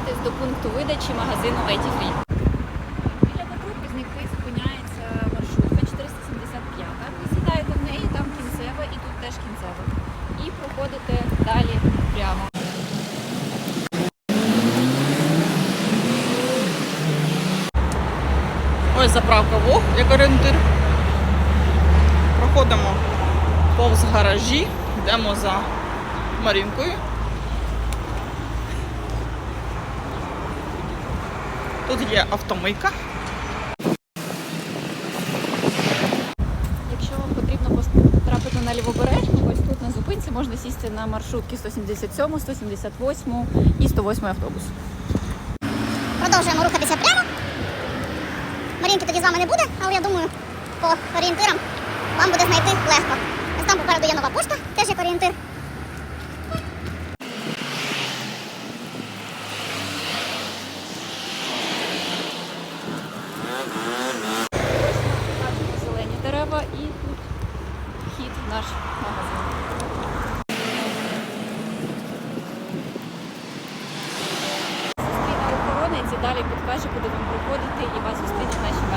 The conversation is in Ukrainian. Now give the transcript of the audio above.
наближатись до пункту видачі магазину IT Free. Біля метро Пізники зупиняється маршрутка 475. Ви сідаєте в неї, там кінцева і тут теж кінцева. І проходите далі прямо. Ось заправка Вог, як орієнтир. Проходимо повз гаражі, йдемо за Марінкою. Тут є автомийка. Якщо вам потрібно потрапити на лівобережну, ось тут на зупинці можна сісти на маршрутки 177, 178 і 108 автобус. Продовжуємо рухатися прямо. Марінки тоді з вами не буде, але я думаю, по орієнтирам вам буде знайти легко. Ось там попереду є нова пошта, теж як орієнтир. Бачимо зелені дерева і тут вхід в наш магазин. Зустріне охоронець далі підкаже, куди вам приходити і вас зустрінуть наші.